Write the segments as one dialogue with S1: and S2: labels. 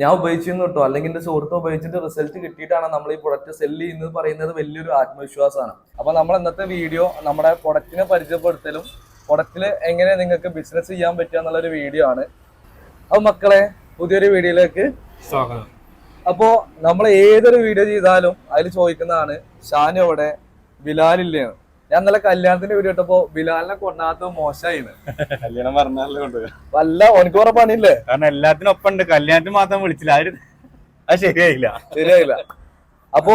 S1: ഞാൻ ഉപയോഗിച്ചിരുന്നു കേട്ടോ അല്ലെങ്കിൽ എന്റെ സുഹൃത്ത് ഉപയോഗിച്ചിട്ട് റിസൾട്ട് കിട്ടിയിട്ടാണ് നമ്മൾ ഈ പ്രൊഡക്റ്റ് സെൽ ചെയ്യുന്നത് പറയുന്നത് വലിയൊരു ആത്മവിശ്വാസമാണ്. അപ്പൊ നമ്മൾ ഇന്നത്തെ വീഡിയോ നമ്മുടെ പ്രൊഡക്റ്റിനെ പരിചയപ്പെടുത്തലും പ്രൊഡക്റ്റിൽ എങ്ങനെ നിങ്ങൾക്ക് ബിസിനസ് ചെയ്യാൻ പറ്റുക എന്നുള്ളൊരു വീഡിയോ ആണ്. അപ്പൊ മക്കളെ പുതിയൊരു വീഡിയോയിലേക്ക്
S2: സ്വാഗതം.
S1: അപ്പോ നമ്മൾ ഏതൊരു വീഡിയോ ചെയ്താലും അതിൽ ചോദിക്കുന്നതാണ് ഷാനോടെ എവിടെ? ഞാൻ നല്ല കല്യാണത്തിന്റെ വീഡിയോ ഇട്ടപ്പോ ബിലാലിനെ കൊണ്ടാത്ത മോശമായിന്
S2: കല്യാണം പറഞ്ഞാലേ കൊണ്ട്
S1: വല്ല ഓനക്ക് കുറെ പണിയില്ലേ?
S2: കാരണം എല്ലാത്തിനും ഒപ്പം ഉണ്ട് കല്യാണത്തിന് മാത്രം വിളിച്ചില്ല. ആര് അത് ശരിയായില്ല.
S1: ശരിയായില്ല. അപ്പോ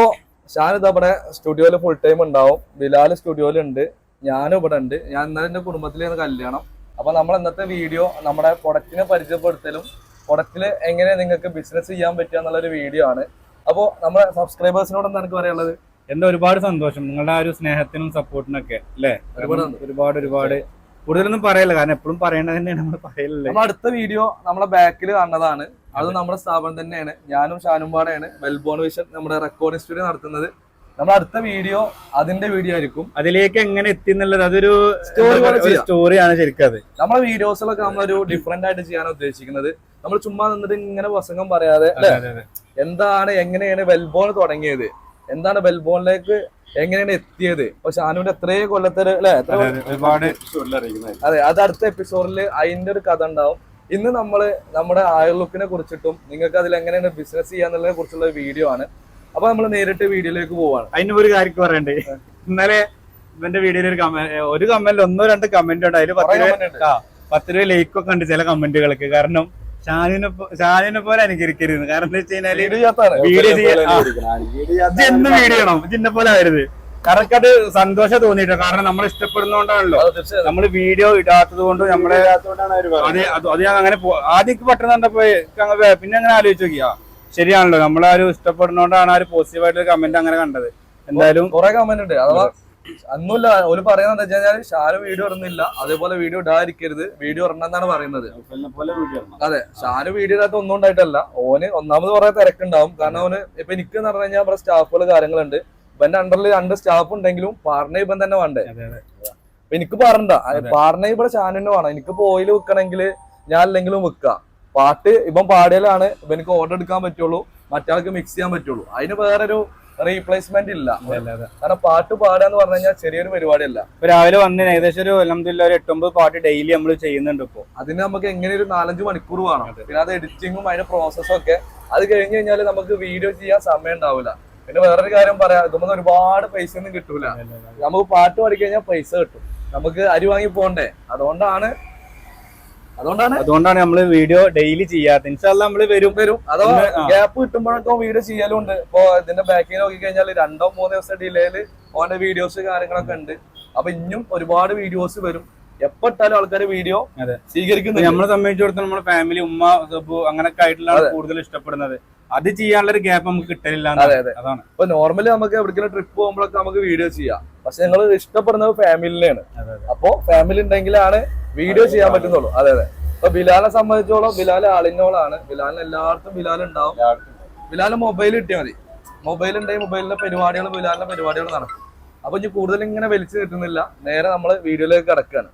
S1: ഷാൻ ഇത് അവിടെ സ്റ്റുഡിയോയിൽ ഫുൾ ടൈം ഉണ്ടാവും. ബിലാൽ സ്റ്റുഡിയോയിൽ ഉണ്ട്. ഞാനും ഇവിടെ ഉണ്ട്. ഞാൻ ഇന്നലെ എന്റെ കുടുംബത്തിലാണ് കല്യാണം. അപ്പൊ നമ്മൾ ഇന്നത്തെ വീഡിയോ നമ്മുടെ പ്രൊഡക്റ്റിനെ പരിചയപ്പെടുത്തലും പ്രൊഡക്റ്റിൽ എങ്ങനെ നിങ്ങൾക്ക് ബിസിനസ് ചെയ്യാൻ പറ്റുക എന്നുള്ളൊരു വീഡിയോ ആണ്. അപ്പോൾ നമ്മുടെ സബ്സ്ക്രൈബേഴ്സിനോട് എന്താണ് എനിക്ക് പറയാനുള്ളത്?
S2: എന്താ ഒരുപാട് സന്തോഷം. നിങ്ങളുടെ ആ ഒരു സ്നേഹത്തിനും സപ്പോർട്ടിനും ഒക്കെ അല്ലേ?
S1: ഒരുപാട്
S2: ഒരുപാട് കൂടുതലൊന്നും പറയല്ല കാരണം എപ്പോഴും പറയേണ്ടത് തന്നെയാണ് നമ്മൾ പറയലല്ലേ?
S1: നമ്മൾ അടുത്ത വീഡിയോ നമ്മളെ ബാക്കിൽ കാണുന്നതാണ്. അത് നമ്മുടെ സ്ഥാപനം തന്നെയാണ്. ഞാനും ഷാനും പാടയാണ് മെൽബോൺ വിഷൻ നമ്മുടെ റെക്കോർഡിംഗ് സ്റ്റുഡിയോ നടത്തുന്നത്. നമ്മൾ അടുത്ത വീഡിയോ അതിന്റെ വീഡിയോ ആയിരിക്കും.
S2: അതിലേക്ക് എങ്ങനെ എത്തി എന്നുള്ളത് അതൊരു
S1: സ്റ്റോറി.
S2: സ്റ്റോറിയാണ് ശരിക്കും അത്.
S1: നമ്മളെ വീഡിയോസിലൊക്കെ നമ്മളൊരു ഡിഫറെന്റ് ആയിട്ട് ചെയ്യാൻ ഉദ്ദേശിക്കുന്നത്. നമ്മൾ ചുമ്മാ നിന്നിട്ട് ഇങ്ങനെ പ്രസംഗം പറയാതെ. എന്താണ് എങ്ങനെയാണ് വെൽബോൺ തുടങ്ങിയത്? എന്താണ് ബെൽബോണിലേക്ക് എങ്ങനെയാണ് എത്തിയത്? അപ്പൊ ഷാനുവിന്റെ എത്രയോ കൊല്ലത്തെ അല്ലെ.
S2: ഒരുപാട്
S1: അതെ അത് അടുത്ത എപ്പിസോഡിൽ അതിന്റെ ഒരു കഥ ഉണ്ടാവും. ഇന്ന് നമ്മൾ നമ്മുടെ ആയുർ ലുക്കിനെ കുറിച്ചിട്ടും നിങ്ങൾക്ക് അതിൽ എങ്ങനെയാണ് ബിസിനസ് ചെയ്യാന്നുള്ളതിനെ കുറിച്ചുള്ള വീഡിയോ ആണ്. അപ്പൊ നമ്മൾ നേരിട്ട് വീഡിയോയിലേക്ക് പോവാണ്.
S2: അതിന് ഒരു കാര്യം പറയണ്ടേ ഇന്നലെ ഇവന്റെ വീഡിയോയിൽ ഒരു കമന്റ് ഒരു കമന്റ് ഒന്നോ രണ്ട് കമന്റ് ഉണ്ട്. അതിൽ പത്ത് രൂപ ലൈക്കൊക്കെ പത്ത് രൂപ ലൈക്ക് ഒക്കെ ഉണ്ട് ചില കമന്റുകൾക്ക് കാരണം ഷാനിനെ പോ- പോലെ അനുകരിക്കരുത്. കാരണം എന്താ വെച്ച് കഴിഞ്ഞാൽ
S1: വീഡിയോ
S2: ചെയ്യാൻ ഇത് എന്ന് വീഡിയോ ചെയ്യണം. ഇതിന്നെ പോലെ ആയിരുന്നു കാരണം അത് സന്തോഷം തോന്നിട്ടോ കാരണം നമ്മൾ ഇഷ്ടപ്പെടുന്നോണ്ടാണല്ലോ. നമ്മൾ വീഡിയോ ഇടാത്തത് കൊണ്ട് നമ്മളെ അതെ അത് ഞാൻ അങ്ങനെ ആദ്യം പെട്ടെന്ന് കണ്ടപ്പോ പിന്നെ അങ്ങനെ ആലോചിച്ച് നോക്കിയാ. ശരിയാണല്ലോ. നമ്മളാരും ഇഷ്ടപ്പെടുന്നോണ്ടാണ് ആ ഒരു പോസിറ്റീവ് ആയിട്ടൊരു കമന്റ് അങ്ങനെ കണ്ടത്. എന്തായാലും
S1: കുറെ കമന്റ് ഉണ്ട്. അഥവാ അന്നുമില്ല ഒരു പറയുന്നത് എന്താ വെച്ച് കഴിഞ്ഞാൽ ഷാനു വീഡിയോ ഇടുന്നില്ല. അതേപോലെ വീഡിയോ ഇടാതിരിക്കരുത്. വീഡിയോ ഇടണമെന്നാണ് പറയുന്നത്. അതെ ഷാരു വീഡിയോ ഇടാത്ത ഒന്നും ഉണ്ടായിട്ടല്ല. ഓന് ഒന്നാമത് കുറെ തിരക്കുണ്ടാവും. കാരണം ഓന് ഇപ്പൊ എനിക്ക് എന്ന് പറഞ്ഞു കഴിഞ്ഞാൽ ഇവിടെ സ്റ്റാഫുകൾ കാര്യങ്ങളുണ്ട്. ഇപ്പൊ എന്റെ അണ്ടറിൽ രണ്ട് സ്റ്റാഫ് ഉണ്ടെങ്കിലും പാർട്ണർ ഇപ്പം തന്നെ വേണ്ടേ?
S2: അതെ, അതെ.
S1: അപ്പൊ എനിക്ക് പറണ്ട
S2: അതെ.
S1: പാർട്ണർ ഇവിടെ ഷാനുവിന് വേണം. എനിക്ക് ഓയിൽ വെക്കണമെങ്കിൽ ഞാൻ അല്ലെങ്കിലും വെക്കാം. പാട്ട് ഇപ്പം പാടിയാലാണ് ഇവനക്ക് ഓർഡർ എടുക്കാൻ പറ്റുള്ളൂ. മറ്റാൾക്ക് മിക്സ് ചെയ്യാൻ പറ്റുള്ളൂ. അതിന് വേറൊരു റീപ്ലേസ്മെന്റ് ഇല്ല. കാരണം പാട്ട് പാടാന്ന് പറഞ്ഞു കഴിഞ്ഞാൽ ചെറിയൊരു പരിപാടിയല്ല.
S2: ഇപ്പൊ രാവിലെ വന്ന് ഏകദേശം ഒരു അലഹമില്ല ഒരു എട്ടൊമ്പത് പാട്ട് ഡെയിലി നമ്മൾ ചെയ്യുന്നുണ്ട് ഇപ്പോ.
S1: അതിന് നമുക്ക് എങ്ങനെ ഒരു നാലഞ്ച് മണിക്കൂർ വേണം. പിന്നെ അത് എഡിറ്റിങ്ങും അതിന്റെ പ്രോസസ്സും ഒക്കെ അത് കഴിഞ്ഞ് കഴിഞ്ഞാൽ നമുക്ക് വീഡിയോ ചെയ്യാൻ സമയം ഉണ്ടാവില്ല പിന്നെ വേറൊരു കാര്യം പറയാം. ഇതൊന്നും ഒരുപാട് പൈസ ഒന്നും കിട്ടൂല. നമുക്ക് പാട്ട് പാടിക്കഴിഞ്ഞാൽ പൈസ കിട്ടും. നമുക്ക് അരി വാങ്ങി പോണ്ടേ? അതുകൊണ്ടാണ് അതുകൊണ്ടാണ്
S2: അതുകൊണ്ടാണ് നമ്മൾ വീഡിയോ ഡെയിലി ചെയ്യാത്ത ഇൻഷാല്ല നമ്മൾ വരും.
S1: വരും.
S2: അതോ
S1: ഗ്യാപ്പ് കിട്ടുമ്പോഴൊക്കെ വീഡിയോ ചെയ്യാലുണ്ട്. ഇപ്പൊ ഇതിന്റെ ബാക്കിൽ നോക്കി കഴിഞ്ഞാൽ രണ്ടോ മൂന്നോ ദിവസം ഡിലേയിൽ ഓന്റെ വീഡിയോസ് കാര്യങ്ങളൊക്കെ ഉണ്ട്. അപ്പൊ ഇനിയും ഒരുപാട് വീഡിയോസ് വരും. എപ്പോട്ടാലും ആൾക്കാർ വീഡിയോ സ്വീകരിക്കുന്നത്
S2: നമ്മളെ സംബന്ധിച്ചിടത്തോളം നമ്മുടെ ഫാമിലി ഉമ്മ സബു അങ്ങനൊക്കെ ആയിട്ടുള്ള കൂടുതൽ ഇഷ്ടപ്പെടുന്നത്. അത് ചെയ്യാനുള്ള ഒരു ഗ്യാപ്പ് നമുക്ക് കിട്ടലില്ല
S1: അതെ അതെ.
S2: അതാണ്.
S1: ഇപ്പൊ നോർമലി നമുക്ക് എവിടേക്കും ട്രിപ്പ് പോകുമ്പോഴൊക്കെ നമുക്ക് വീഡിയോ ചെയ്യാം. പക്ഷെ നിങ്ങൾ ഇഷ്ടപ്പെടുന്നത് ഫാമിലിനെയാണ്. അപ്പോ ഫാമിലി ഉണ്ടെങ്കിലാണ് വീഡിയോ ചെയ്യാൻ പറ്റുന്നുള്ളൂ. അതെ അതെ. ഇപ്പൊ ബിലാലെ സംബന്ധിച്ചോളം ബിലാൽ ആളിനോളാണ് ബിലാലിന് എല്ലാവർക്കും ബിലാൽ ഉണ്ടാവും. ബിലാൽ മൊബൈൽ കിട്ടിയാൽ മതി. മൊബൈൽ ഉണ്ടെങ്കിൽ മൊബൈലിന്റെ പരിപാടികൾ ബിലാലിന്റെ പരിപാടികൾ നടക്കും. അപ്പൊ ഇനി കൂടുതൽ ഇങ്ങനെ വലിച്ചു കിട്ടുന്നില്ല നേരെ നമ്മൾ വീഡിയോയിലേക്ക് കിടക്കുകയാണ്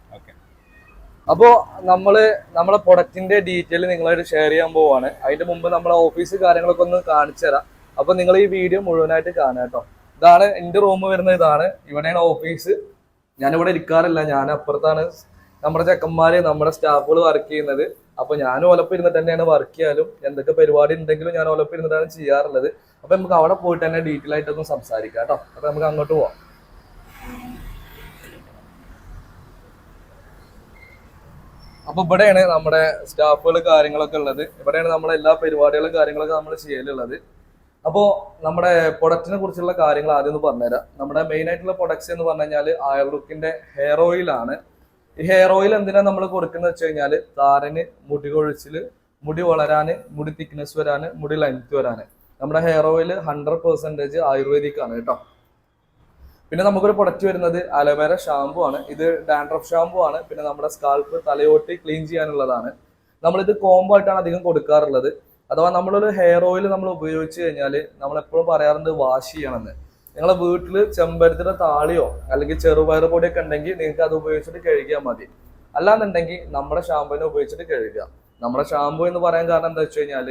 S1: അപ്പോ നമ്മൾ നമ്മളെ പ്രൊഡക്റ്റിന്റെ ഡീറ്റെയിൽ നിങ്ങളായിട്ട് ഷെയർ ചെയ്യാൻ പോവാണ്. അതിന്റെ മുമ്പ് നമ്മളെ ഓഫീസ് കാര്യങ്ങളൊക്കെ ഒന്ന് കാണിച്ചു തരാം. അപ്പൊ നിങ്ങൾ ഈ വീഡിയോ മുഴുവനായിട്ട് കാണാം കേട്ടോ. ഇതാണ് എന്റെ റൂം വരുന്ന ഇതാണ്. ഇവിടെയാണ് ഓഫീസ് ഞാനിവിടെ ഇരിക്കാറില്ല. ഞാൻ അപ്പുറത്താണ് നമ്മുടെ ചെക്കന്മാര് നമ്മുടെ സ്റ്റാഫുകൾ വർക്ക് ചെയ്യുന്നത്. അപ്പൊ ഞാൻ ഒലപ്പിരുന്നിട്ട് തന്നെയാണ് വർക്ക് ചെയ്യാലും എന്തൊക്കെ പരിപാടി ഉണ്ടെങ്കിലും ഞാൻ ഒലപ്പിരുന്നിട്ടാണ് ചെയ്യാറുള്ളത്. അപ്പൊ നമുക്ക് അവിടെ പോയിട്ട് തന്നെ ഡീറ്റെയിൽ ആയിട്ടൊന്ന് സംസാരിക്കാം കേട്ടോ. അപ്പൊ നമുക്ക് അങ്ങോട്ട് പോവാം. അപ്പൊ ഇവിടെയാണ് നമ്മുടെ സ്റ്റാഫുകൾ കാര്യങ്ങളൊക്കെ ഉള്ളത്. ഇവിടെയാണ് നമ്മുടെ എല്ലാ പരിപാടികളും കാര്യങ്ങളൊക്കെ നമ്മൾ ചെയ്യലുള്ളത്. അപ്പോൾ നമ്മുടെ പ്രൊഡക്റ്റിനെ കുറിച്ചുള്ള കാര്യങ്ങൾ ആദ്യം ഒന്ന് പറഞ്ഞുതരാം. നമ്മുടെ മെയിൻ ആയിട്ടുള്ള പ്രൊഡക്ട്സ് എന്ന് പറഞ്ഞു കഴിഞ്ഞാൽ ആയർ ലുക്കിന്റെ ഹെയർ ഓയിൽ ആണ്. ഈ ഹെയർ ഓയിൽ എന്തിനാണ് നമ്മൾ കൊടുക്കുന്നത് വെച്ച് കഴിഞ്ഞാൽ താരന് മുടി കൊഴിച്ചിൽ മുടി വളരാന് മുടി തിക്നെസ് വരാന് മുടി ലെങ്ത് വരാന്. നമ്മുടെ ഹെയർ ഓയിൽ ഹൺഡ്രഡ് പെർസെന്റേജ് ആയുർവേദിക്കാണ് കേട്ടോ. പിന്നെ നമുക്കൊരു പ്രൊഡക്റ്റ് വരുന്നത് അലോവേര ഷാമ്പു ആണ്. ഇത് ഡാൻഡ്രഫ് ഷാമ്പു ആണ്. പിന്നെ നമ്മുടെ സ്കാൽപ്പ് തലയോട്ടി ക്ലീൻ ചെയ്യാനുള്ളതാണ്. നമ്മളിത് കോംബോ ആയിട്ടാണ് അധികം കൊടുക്കാറുള്ളത്. അഥവാ നമ്മളൊരു ഹെയർ ഓയിൽ നമ്മൾ ഉപയോഗിച്ച് കഴിഞ്ഞാൽ നമ്മൾ എപ്പോഴും പറയാറുണ്ട് വാഷ് ചെയ്യണമെന്ന്. നിങ്ങളെ വീട്ടിൽ ചെമ്പരത്തിന്റെ താളിയോ അല്ലെങ്കിൽ ചെറുപയർ പൊടിയൊക്കെ ഉണ്ടെങ്കിൽ നിങ്ങൾക്ക് അത് ഉപയോഗിച്ചിട്ട് കഴുകിയാൽ മതി. അല്ലാന്നുണ്ടെങ്കിൽ നമ്മുടെ ഷാമ്പുവിനെ ഉപയോഗിച്ചിട്ട് കഴുകുക. നമ്മുടെ ഷാമ്പു എന്ന് പറയാൻ കാരണം എന്താ വെച്ച് കഴിഞ്ഞാൽ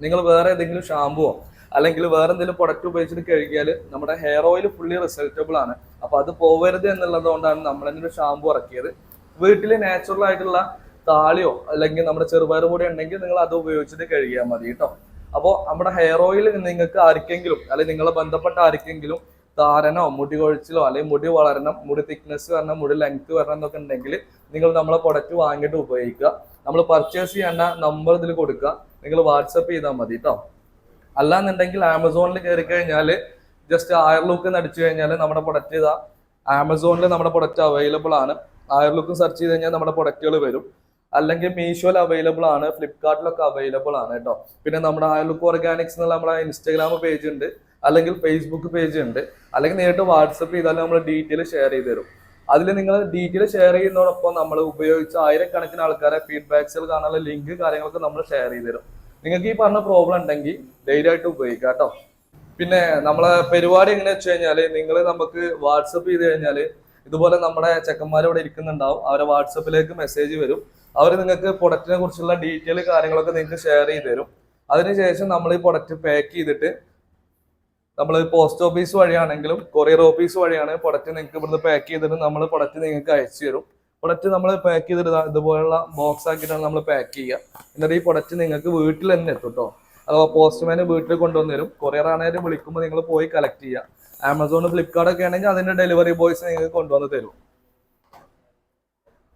S1: നിങ്ങൾ വേറെ ഏതെങ്കിലും ഷാമ്പുവോ അല്ലെങ്കിൽ വേറെ എന്തെങ്കിലും പ്രൊഡക്റ്റ് ഉപയോഗിച്ചിട്ട് കഴുകിയാൽ നമ്മുടെ ഹെയർ ഓയിൽ ഫുള്ളി റിസൾട്ടബിൾ ആണ്. അപ്പൊ അത് പോവരുത് എന്നുള്ളത് കൊണ്ടാണ് നമ്മൾ തന്നെ ഒരു ഷാമ്പു ഇറക്കിയത്. വീട്ടിൽ നാച്ചുറൽ ആയിട്ടുള്ള താളിയോ അല്ലെങ്കിൽ നമ്മുടെ ചെറുപയർ കൂടെ ഉണ്ടെങ്കിൽ നിങ്ങൾ അത് ഉപയോഗിച്ചിട്ട് കഴുകിയാൽ മതി കേട്ടോ അപ്പോൾ നമ്മുടെ ഹെയർ ഓയിൽ നിങ്ങൾക്ക് ആർക്കെങ്കിലും അല്ലെങ്കിൽ നിങ്ങളെ ബന്ധപ്പെട്ട ആർക്കെങ്കിലും താരനോ മുടി കൊഴിച്ചിലോ അല്ലെങ്കിൽ മുടി വളരണം മുടി തിക്നെസ് വരണം മുടി ലെങ്ത് വരണം എന്നൊക്കെ ഉണ്ടെങ്കിൽ നിങ്ങൾ നമ്മളെ പ്രൊഡക്റ്റ് വാങ്ങിയിട്ട് ഉപയോഗിക്കുക. നമ്മൾ പർച്ചേസ് ചെയ്യേണ്ട നമ്പർ ഇതിൽ കൊടുക്കുക. നിങ്ങൾ വാട്സപ്പ് ചെയ്താൽ മതി കേട്ടോ അല്ലാന്നുണ്ടെങ്കിൽ ആമസോണിൽ കയറി കഴിഞ്ഞാൽ ജസ്റ്റ് ആയർ ലുക്ക് എന്ന് അടിച്ചു കഴിഞ്ഞാൽ നമ്മുടെ പ്രൊഡക്റ്റ് ഇതാ. ആമസോണിൽ നമ്മുടെ പ്രൊഡക്റ്റ് അവൈലബിൾ ആണ്. ആയർ ലുക്ക് സെർച്ച് ചെയ്ത് കഴിഞ്ഞാൽ നമ്മുടെ പ്രൊഡക്റ്റുകൾ വരും. അല്ലെങ്കിൽ മീഷോയിൽ അവൈലബിൾ ആണ്. ഫ്ലിപ്കാർട്ടിലൊക്കെ അവൈലബിൾ ആണ് കേട്ടോ പിന്നെ നമ്മുടെ ആയർ ലുക്ക് ഓർഗാനിക്സ് എന്നുള്ള നമ്മുടെ ഇൻസ്റ്റാഗ്രാം പേജ് ഉണ്ട്. അല്ലെങ്കിൽ ഫേസ്ബുക്ക് പേജ് ഉണ്ട്. അല്ലെങ്കിൽ നേരിട്ട് വാട്സപ്പ് ചെയ്താലും നമ്മൾ ഡീറ്റെയിൽ ഷെയർ ചെയ്ത് തരും. അതിൽ നിങ്ങൾ ഡീറ്റെയിൽ ഷെയർ ചെയ്യുന്നതോടൊപ്പം നമ്മൾ ഉപയോഗിച്ച ആയിരക്കണക്കിന് ആൾക്കാരെ ഫീഡ്ബാക്സുകൾ കാണാനുള്ള ലിങ്ക് കാര്യങ്ങളൊക്കെ നമ്മൾ ഷെയർ ചെയ്ത് തരും. നിങ്ങൾക്ക് ഈ പറഞ്ഞ പ്രോബ്ലം ഉണ്ടെങ്കിൽ ധൈര്യമായിട്ട് ഉപയോഗിക്കാം കേട്ടോ. പിന്നെ നമ്മളെ പരിപാടി എങ്ങനെ വെച്ച് കഴിഞ്ഞാൽ നിങ്ങൾ നമുക്ക് വാട്സപ്പ് ചെയ്ത് കഴിഞ്ഞാൽ ഇതുപോലെ നമ്മുടെ ചെക്കന്മാർ ഇവിടെ ഇരിക്കുന്നുണ്ടാവും. അവരെ വാട്സപ്പിലേക്ക് മെസ്സേജ് വരും. അവർ നിങ്ങൾക്ക് പ്രൊഡക്റ്റിനെ കുറിച്ചുള്ള ഡീറ്റെയിൽ കാര്യങ്ങളൊക്കെ നിങ്ങൾക്ക് ഷെയർ ചെയ്ത് തരും. അതിനുശേഷം നമ്മൾ ഈ പ്രൊഡക്റ്റ് പാക്ക് ചെയ്തിട്ട് നമ്മൾ പോസ്റ്റ് ഓഫീസ് വഴിയാണെങ്കിലും കൊറിയർ ഓഫീസ് വഴിയാണ് പ്രൊഡക്റ്റ് നിങ്ങൾക്ക് ഇവിടുന്ന് പാക്ക് ചെയ്തിട്ട് നമ്മൾ പ്രൊഡക്റ്റ് നിങ്ങൾക്ക് അയച്ചു തരും. പ്രൊഡക്റ്റ് നമ്മൾ പാക്ക് ചെയ്തിട്ട് ഇതാ ഇതുപോലുള്ള ബോക്സ് ആക്കിയിട്ടാണ് നമ്മൾ പാക്ക് ചെയ്യുക. എന്നിട്ട് ഈ പ്രൊഡക്റ്റ് നിങ്ങൾക്ക് വീട്ടിൽ തന്നെ എത്തും കേട്ടോ അഥവാ പോസ്റ്റ്മാൻ വീട്ടിൽ കൊണ്ടുവന്ന് തരും കൊറിയർ ആണെങ്കിലും വിളിക്കുമ്പോൾ നിങ്ങൾ പോയി കളക്ട് ചെയ്യുക. ആമസോൺ ഫ്ലിപ്കാർട്ട് ഒക്കെ ആണെങ്കിൽ അതിന്റെ ഡെലിവറി ബോയ്സ് നിങ്ങൾക്ക് കൊണ്ടുവന്ന് തരും.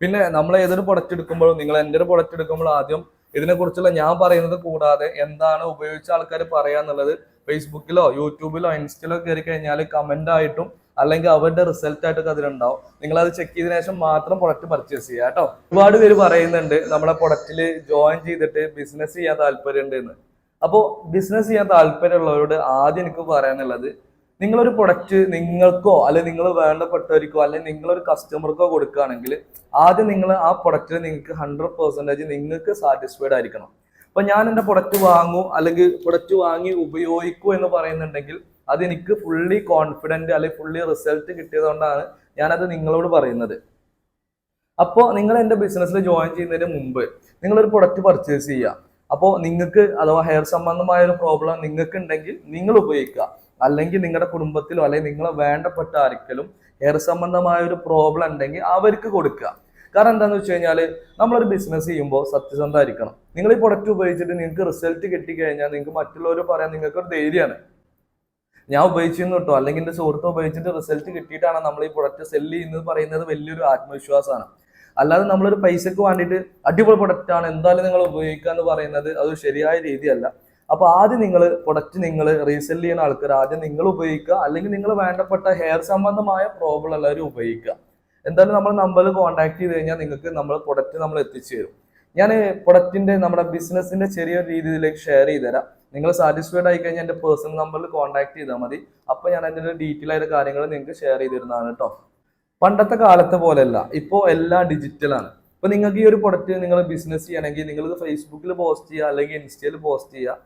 S1: പിന്നെ നമ്മൾ ഏതൊരു പ്രൊഡക്റ്റ് എടുക്കുമ്പോഴും നിങ്ങൾ എന്റെ ഒരു പ്രൊഡക്റ്റ് എടുക്കുമ്പോൾ ആദ്യം ഇതിനെക്കുറിച്ചുള്ള ഞാൻ പറയുന്നത് കൂടാതെ എന്താണ് ഉപയോഗിച്ച ആൾക്കാർ പറയാന്നുള്ളത് ഫേസ്ബുക്കിലോ യൂട്യൂബിലോ ഇൻസ്റ്റയിലോ കയറി കഴിഞ്ഞാൽ കമന്റ് ആയിട്ടും അല്ലെങ്കിൽ അവരുടെ റിസൾട്ട് ആയിട്ടൊക്കെ അതിലുണ്ടാവും. നിങ്ങൾ അത് ചെക്ക് ചെയ്തതിനു ശേഷം മാത്രം പ്രൊഡക്റ്റ് പർച്ചേസ് ചെയ്യുക കേട്ടോ. ഒരുപാട് പേര് പറയുന്നുണ്ട് നമ്മളെ പ്രൊഡക്റ്റിൽ ജോയിൻ ചെയ്തിട്ട് ബിസിനസ് ചെയ്യാൻ താല്പര്യമുണ്ട് എന്ന്. അപ്പോൾ ബിസിനസ് ചെയ്യാൻ താല്പര്യമുള്ളവരോട് ആദ്യം എനിക്ക് പറയാനുള്ളത് നിങ്ങളൊരു പ്രൊഡക്റ്റ് നിങ്ങൾക്കോ അല്ലെങ്കിൽ നിങ്ങൾ വേണ്ടപ്പെട്ടവർക്കോ അല്ലെങ്കിൽ നിങ്ങളൊരു കസ്റ്റമർക്കോ കൊടുക്കുകയാണെങ്കിൽ ആദ്യം നിങ്ങൾ ആ പ്രൊഡക്റ്റിൽ നിങ്ങൾക്ക് ഹൺഡ്രഡ് പെർസെന്റേജ് നിങ്ങൾക്ക് സാറ്റിസ്ഫൈഡ് ആയിരിക്കണം. അപ്പൊ ഞാൻ എന്റെ പ്രൊഡക്റ്റ് വാങ്ങൂ അല്ലെങ്കിൽ പ്രൊഡക്റ്റ് വാങ്ങി ഉപയോഗിക്കൂ എന്ന് പറയുന്നുണ്ടെങ്കിൽ അത് എനിക്ക് ഫുള്ളി കോൺഫിഡന്റ് അല്ലെങ്കിൽ ഫുള്ളി റിസൾട്ട് കിട്ടിയതുകൊണ്ടാണ് ഞാനത് നിങ്ങളോട് പറയുന്നത്. അപ്പോൾ നിങ്ങൾ എന്റെ ബിസിനസ്സിൽ ജോയിൻ ചെയ്യുന്നതിന് മുമ്പ് നിങ്ങളൊരു പ്രൊഡക്റ്റ് പർച്ചേസ് ചെയ്യുക. അപ്പോൾ നിങ്ങൾക്ക് അഥവാ ഹെയർ സംബന്ധമായ ഒരു പ്രോബ്ലം നിങ്ങൾക്ക് ഉണ്ടെങ്കിൽ നിങ്ങൾ ഉപയോഗിക്കുക. അല്ലെങ്കിൽ നിങ്ങളുടെ കുടുംബത്തിലോ അല്ലെങ്കിൽ നിങ്ങളെ വേണ്ടപ്പെട്ട ആർക്കെങ്കിലും ഹെയർ സംബന്ധമായ ഒരു പ്രോബ്ലം ഉണ്ടെങ്കിൽ അവർക്ക് കൊടുക്കുക. കാരണം എന്താണെന്ന് വെച്ച് കഴിഞ്ഞാൽ നമ്മളൊരു ബിസിനസ് ചെയ്യുമ്പോൾ സത്യസന്ധമായിരിക്കണം. നിങ്ങൾ ഈ പ്രൊഡക്റ്റ് ഉപയോഗിച്ചിട്ട് നിങ്ങൾക്ക് റിസൾട്ട് കിട്ടിക്കഴിഞ്ഞാൽ നിങ്ങൾക്ക് മറ്റുള്ളവർ പറയാൻ നിങ്ങൾക്ക് ഒരു ധൈര്യമാണ്. ഞാൻ ഉപയോഗിച്ചിരുന്നു കേട്ടോ അല്ലെങ്കിൽ എന്റെ സുഹൃത്ത് ഉപയോഗിച്ചിട്ട് റിസൾട്ട് കിട്ടിയിട്ടാണ് നമ്മൾ ഈ പ്രൊഡക്റ്റ് സെല്ല് ചെയ്യുന്നത് പറയുന്നത് വലിയൊരു ആത്മവിശ്വാസമാണ്. അല്ലാതെ നമ്മളൊരു പൈസക്ക് വേണ്ടിയിട്ട് അടിപൊളി പ്രൊഡക്റ്റ് ആണ് എന്തായാലും നിങ്ങൾ ഉപയോഗിക്കുക എന്ന് പറയുന്നത് അത് ശരിയായ രീതിയല്ല. അപ്പൊ ആദ്യം നിങ്ങൾ പ്രൊഡക്റ്റ് നിങ്ങൾ റീസെൽ ചെയ്യുന്ന ആൾക്കാർ ആദ്യം നിങ്ങൾ ഉപയോഗിക്കുക. അല്ലെങ്കിൽ നിങ്ങൾ വേണ്ടപ്പെട്ട ഹെയർ സംബന്ധമായ പ്രോബ്ലം ഉള്ളവർ ഉപയോഗിക്കുക. എന്തായാലും നമ്മൾ നമ്പറിൽ കോൺടാക്ട് ചെയ്ത് കഴിഞ്ഞാൽ നിങ്ങൾക്ക് നമ്മൾ പ്രൊഡക്റ്റ് നമ്മൾ എത്തിച്ചു തരും. ഞാൻ പ്രൊഡക്റ്റിന്റെ നമ്മുടെ ബിസിനസിന്റെ ചെറിയൊരു രീതിയിലേക്ക് ഷെയർ ചെയ്ത് തരാം നിങ്ങൾ സാറ്റിസ്ഫൈഡ് ആയി കഴിഞ്ഞാൽ എന്റെ പേഴ്സണൽ നമ്പറിൽ കോൺടാക്ട് ചെയ്താൽ മതി. അപ്പോൾ ഞാൻ അതിന്റെ ഡീറ്റെയിൽ ആയിട്ട് കാര്യങ്ങൾ നിങ്ങൾക്ക് ഷെയർ ചെയ്ത് തരുന്നതാണ് കേട്ടോ പണ്ടത്തെ കാലത്തെ പോലെയല്ല. ഇപ്പോൾ എല്ലാം ഡിജിറ്റലാണ് ഇപ്പൊ നിങ്ങൾക്ക് ഈ ഒരു പ്രൊഡക്റ്റ് നിങ്ങൾ ബിസിനസ് ചെയ്യണമെങ്കിൽ നിങ്ങൾ ഫേസ്ബുക്കിൽ പോസ്റ്റ് ചെയ്യുക അല്ലെങ്കിൽ ഇൻസ്റ്റയിൽ പോസ്റ്റ് ചെയ്യുക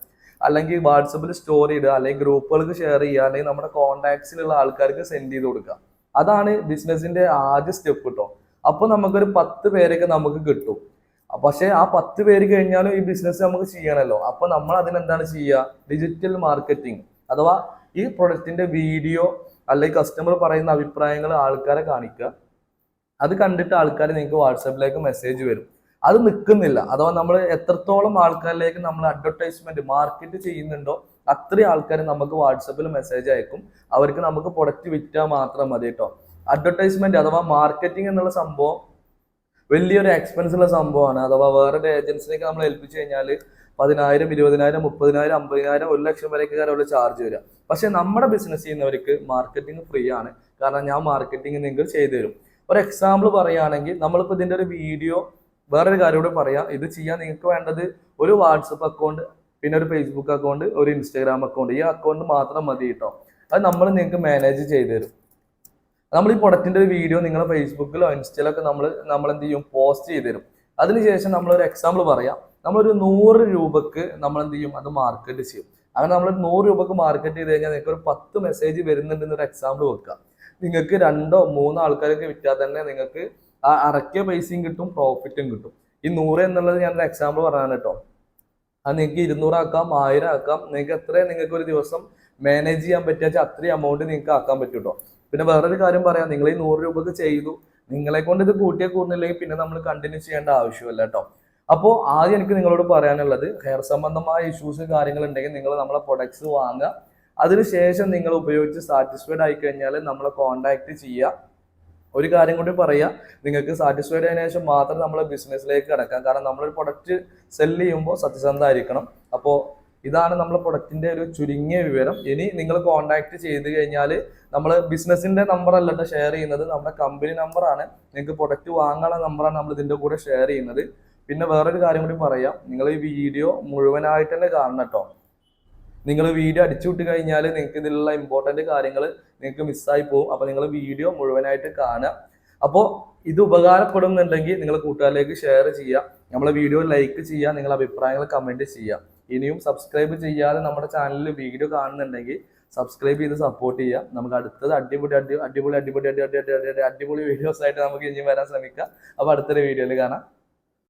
S1: അല്ലെങ്കിൽ വാട്സപ്പിൽ സ്റ്റോറി ഇടുക അല്ലെങ്കിൽ ഗ്രൂപ്പുകൾക്ക് ഷെയർ ചെയ്യുക അല്ലെങ്കിൽ നമ്മുടെ കോൺടാക്ട്സിലുള്ള ആൾക്കാർക്ക് സെൻഡ് ചെയ്ത് കൊടുക്കുക. അതാണ് ബിസിനസിന്റെ ആദ്യ സ്റ്റെപ്പ് കേട്ടോ അപ്പോൾ നമുക്കൊരു പത്ത് പേരൊക്കെ നമുക്ക് കിട്ടും. പക്ഷേ ആ പത്ത് പേര് കഴിഞ്ഞാലും ഈ ബിസിനസ് നമുക്ക് ചെയ്യണമല്ലോ അപ്പോൾ നമ്മൾ അതിനെന്താണ് ചെയ്യുക ഡിജിറ്റൽ മാർക്കറ്റിംഗ് അഥവാ ഈ പ്രൊഡക്റ്റിന്റെ വീഡിയോ അല്ലെങ്കിൽ കസ്റ്റമർ പറയുന്ന അഭിപ്രായങ്ങൾ ആൾക്കാരെ കാണിക്കുക. അത് കണ്ടിട്ട് ആൾക്കാർ നിങ്ങൾക്ക് വാട്സാപ്പിലേക്ക് മെസ്സേജ് വരും. അത് നിൽക്കുന്നില്ല അഥവാ നമ്മൾ എത്രത്തോളം ആൾക്കാരിലേക്ക് നമ്മൾ അഡ്വർടൈസ്മെന്റ് മാർക്കറ്റ് ചെയ്യുന്നുണ്ടോ അത്രയും ആൾക്കാർ നമുക്ക് വാട്സപ്പിൽ മെസ്സേജ് അയക്കും. അവർക്ക് നമുക്ക് പ്രൊഡക്റ്റ് വിറ്റാൽ മാത്രം മതി കേട്ടോ അഡ്വർടൈസ്മെന്റ് അഥവാ മാർക്കറ്റിംഗ് എന്നുള്ള സംഭവം വലിയൊരു എക്സ്പെൻസ് ഉള്ള സംഭവമാണ്. അഥവാ വേറൊരു ഏജൻസിനൊക്കെ നമ്മൾ ഏൽപ്പിച്ചു കഴിഞ്ഞാൽ പതിനായിരം ഇരുപതിനായിരം മുപ്പതിനായിരം അമ്പതിനായിരം ഒരു ലക്ഷം വരെയൊക്കെ അവരുടെ ചാർജ് വരിക. പക്ഷെ നമ്മുടെ ബിസിനസ് ചെയ്യുന്നവർക്ക് മാർക്കറ്റിംഗ് ഫ്രീ ആണ്. കാരണം ഞാൻ മാർക്കറ്റിംഗ് നിങ്ങൾ ചെയ്തു തരും. ഒരു എക്സാമ്പിൾ പറയുകയാണെങ്കിൽ നമ്മളിപ്പോൾ ഇതിന്റെ ഒരു വീഡിയോ വേറൊരു കാര്യം കൂടെ പറയാം. ഇത് ചെയ്യാൻ നിങ്ങൾക്ക് വേണ്ടത് ഒരു വാട്സപ്പ് അക്കൗണ്ട് പിന്നെ ഒരു ഫേസ്ബുക്ക് അക്കൗണ്ട് ഒരു ഇൻസ്റ്റാഗ്രാം അക്കൗണ്ട് ഈ അക്കൗണ്ട് മാത്രം മതി കേട്ടോ. അത് നമ്മൾ നിങ്ങൾക്ക് മാനേജ് ചെയ്തു തരും. നമ്മൾ ഈ പ്രൊഡക്റ്റിന്റെ ഒരു വീഡിയോ നിങ്ങൾ ഫേസ്ബുക്കിലോ ഇൻസ്റ്റയിലൊക്കെ നമ്മൾ നമ്മൾ എന്ത് ചെയ്യും പോസ്റ്റ് ചെയ്ത് തരും അതിനുശേഷം നമ്മളൊരു എക്സാമ്പിൾ പറയാം. നമ്മളൊരു നൂറ് രൂപക്ക് നമ്മൾ എന്ത് ചെയ്യും അത് മാർക്കറ്റ് ചെയ്യും. അങ്ങനെ നമ്മൾ നൂറ് രൂപക്ക് മാർക്കറ്റ് ചെയ്ത് കഴിഞ്ഞാൽ നിങ്ങൾക്ക് ഒരു പത്ത് മെസ്സേജ് വരുന്നുണ്ടെന്നൊരു എക്സാമ്പിൾ വെക്കുക. നിങ്ങൾക്ക് രണ്ടോ മൂന്നോ ആൾക്കാരൊക്കെ വിറ്റാൽ തന്നെ നിങ്ങൾക്ക് ആ അറക്കിയ പൈസയും കിട്ടും പ്രോഫിറ്റും കിട്ടും. ഈ നൂറ് എന്നുള്ളത് ഞാനൊരു എക്സാമ്പിൾ പറഞ്ഞാണ് കേട്ടോ. അത് നിങ്ങൾക്ക് ഇരുന്നൂറാക്കാം ആയിരം ആക്കാം. നിങ്ങൾക്ക് എത്ര നിങ്ങൾക്ക് ഒരു ദിവസം മാനേജ് ചെയ്യാൻ പറ്റുക വെച്ചാൽ അത്രയും എമൗണ്ട് നിങ്ങൾക്ക് ആക്കാൻ പറ്റും കേട്ടോ. പിന്നെ വേറൊരു കാര്യം പറയാം. നിങ്ങൾ ഈ നൂറ് രൂപക്ക് ചെയ്തു. നിങ്ങളെ കൊണ്ട് ഇത് കൂട്ടിയേ കൂടുന്നില്ലെങ്കിൽ പിന്നെ നമ്മൾ കണ്ടിന്യൂ ചെയ്യേണ്ട ആവശ്യമില്ല കേട്ടോ. അപ്പോൾ ആദ്യം എനിക്ക് നിങ്ങളോട് പറയാനുള്ളത് ഹെയർ സംബന്ധമായ ഇഷ്യൂസ് കാര്യങ്ങൾ ഉണ്ടെങ്കിൽ നിങ്ങൾ നമ്മളെ പ്രൊഡക്ട്സ് വാങ്ങുക. അതിനുശേഷം നിങ്ങൾ ഉപയോഗിച്ച് സാറ്റിസ്ഫൈഡ് ആയി കഴിഞ്ഞാൽ നമ്മളെ കോൺടാക്ട് ചെയ്യുക. ഒരു കാര്യം കൂടി പറയുക നിങ്ങൾക്ക് സാറ്റിസ്ഫൈഡ് ആയതിനു ശേഷം മാത്രം നമ്മളെ ബിസിനസ്സിലേക്ക് കിടക്കാം. കാരണം നമ്മളൊരു പ്രൊഡക്റ്റ് സെൽ ചെയ്യുമ്പോൾ സത്യസന്ധമായിരിക്കണം. അപ്പോൾ ഇതാണ് നമ്മളെ പ്രൊഡക്റ്റിന്റെ ഒരു ചുരുങ്ങിയ വിവരം. ഇനി നിങ്ങൾ കോൺടാക്ട് ചെയ്ത് കഴിഞ്ഞാൽ നമ്മൾ ബിസിനസിന്റെ നമ്പർ അല്ല ഷെയർ ചെയ്യുന്നത്. നമ്മുടെ കമ്പനി നമ്പറാണ് നിങ്ങൾക്ക് പ്രൊഡക്റ്റ് വാങ്ങാനുള്ള നമ്പറാണ് നമ്മൾ ഇതിന്റെ കൂടെ ഷെയർ ചെയ്യുന്നത്. പിന്നെ വേറൊരു കാര്യം കൂടി പറയാം. നിങ്ങൾ ഈ വീഡിയോ മുഴുവനായിട്ട് തന്നെ കാണണം കേട്ടോ. നിങ്ങൾ വീഡിയോ അടിച്ചു വിട്ട് കഴിഞ്ഞാൽ നിങ്ങൾക്ക് ഇതിലുള്ള ഇമ്പോർട്ടന്റ് കാര്യങ്ങൾ നിങ്ങൾക്ക് മിസ്സായി പോകും. അപ്പോൾ നിങ്ങൾ വീഡിയോ മുഴുവനായിട്ട് കാണുക. അപ്പോൾ ഇത് ഉപകാരപ്പെടുന്നുണ്ടെങ്കിൽ നിങ്ങൾ കൂട്ടുകാരിലേക്ക് ഷെയർ ചെയ്യുക. നമ്മളെ വീഡിയോ ലൈക്ക് ചെയ്യുക. നിങ്ങളുടെ അഭിപ്രായങ്ങൾ കമന്റ് ചെയ്യുക. ഇനിയും സബ്സ്ക്രൈബ് ചെയ്യാതെ നമ്മുടെ ചാനലിൽ വീഡിയോ കാണുന്നുണ്ടെങ്കിൽ സബ്സ്ക്രൈബ് ചെയ്ത് സപ്പോർട്ട് ചെയ്യാം നമുക്ക് അടുത്തത് അടിപൊളി അടി അടിപൊളി അടിപൊളി അടി അടി അടി അടി അടി അടിപൊളി വീഡിയോസ് ആയിട്ട് നമുക്ക് ഇനി വരാൻ ശ്രമിക്കാം. അപ്പോൾ അടുത്തൊരു വീഡിയോയിൽ കാണാം.